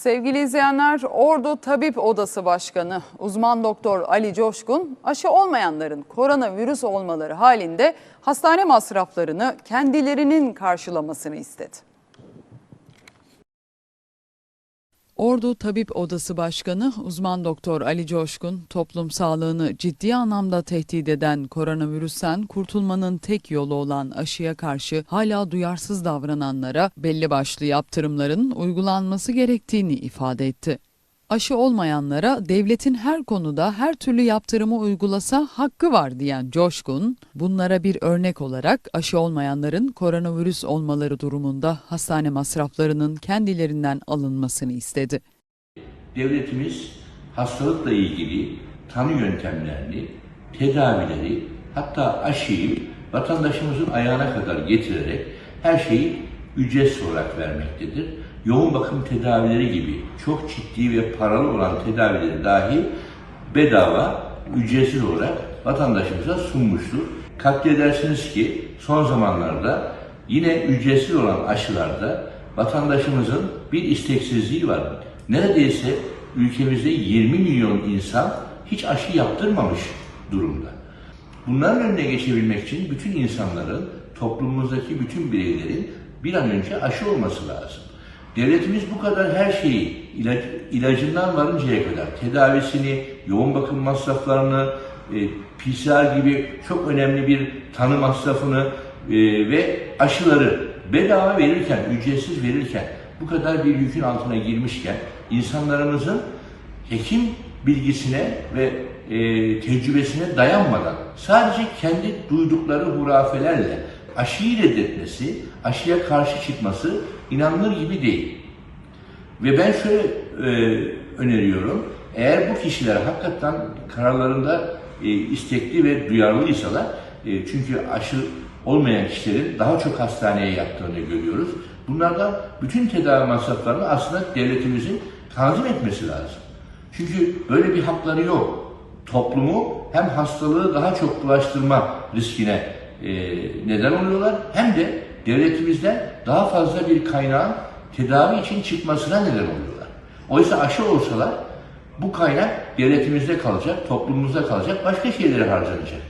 Sevgili izleyenler, Ordu Tabip Odası Başkanı uzman doktor Ali Coşkun, aşı olmayanların koronavirüs olmaları halinde hastane masraflarını kendilerinin karşılamasını istedi. Ordu Tabip Odası Başkanı uzman doktor Ali Coşkun, toplum sağlığını ciddi anlamda tehdit eden koronavirüsten kurtulmanın tek yolu olan aşıya karşı hala duyarsız davrananlara belli başlı yaptırımların uygulanması gerektiğini ifade etti. Aşı olmayanlara devletin her konuda her türlü yaptırımı uygulasa hakkı var diyen Coşkun, bunlara bir örnek olarak aşı olmayanların koronavirüs olmaları durumunda hastane masraflarının kendilerinden alınmasını istedi. Devletimiz hastalıkla ilgili tanı yöntemlerini, tedavileri, hatta aşıyı vatandaşımızın ayağına kadar getirerek her şeyi ücretsiz olarak vermektedir. Yoğun bakım tedavileri gibi çok ciddi ve paralı olan tedavileri dahi bedava, ücretsiz olarak vatandaşımıza sunmuştur. Takdir edersiniz ki son zamanlarda yine ücretsiz olan aşılarda vatandaşımızın bir isteksizliği var. Neredeyse ülkemizde 20 milyon insan hiç aşı yaptırmamış durumda. Bunların önüne geçebilmek için bütün insanların, toplumumuzdaki bütün bireylerin bir an önce aşı olması lazım. Devletimiz bu kadar her şeyi ilaç, ilacından varıncaya kadar tedavisini, yoğun bakım masraflarını, e, PCR gibi çok önemli bir tanı masrafını e, ve aşıları bedava verirken, ücretsiz verirken bu kadar bir yükün altına girmişken insanlarımızın hekim bilgisine ve e, tecrübesine dayanmadan sadece kendi duydukları hurafelerle aşıyı reddetmesi, aşıya karşı çıkması inanılır gibi değil. Ve ben şöyle e, öneriyorum, eğer bu kişiler hakikaten kararlarında e, istekli ve duyarlıysalar, e, çünkü aşı olmayan kişilerin daha çok hastaneye yattığını görüyoruz. Bunlardan bütün tedavi masraflarını aslında devletimizin tanzim etmesi lazım. Çünkü böyle bir hakları yok. Toplumu hem hastalığı daha çok bulaştırma riskine neden oluyorlar hem de devletimizden daha fazla bir kaynağın tedavi için çıkmasına neden oluyorlar. Oysa aşı olsalar bu kaynak devletimizde kalacak, toplumumuzda kalacak, başka şeylere harcanacak.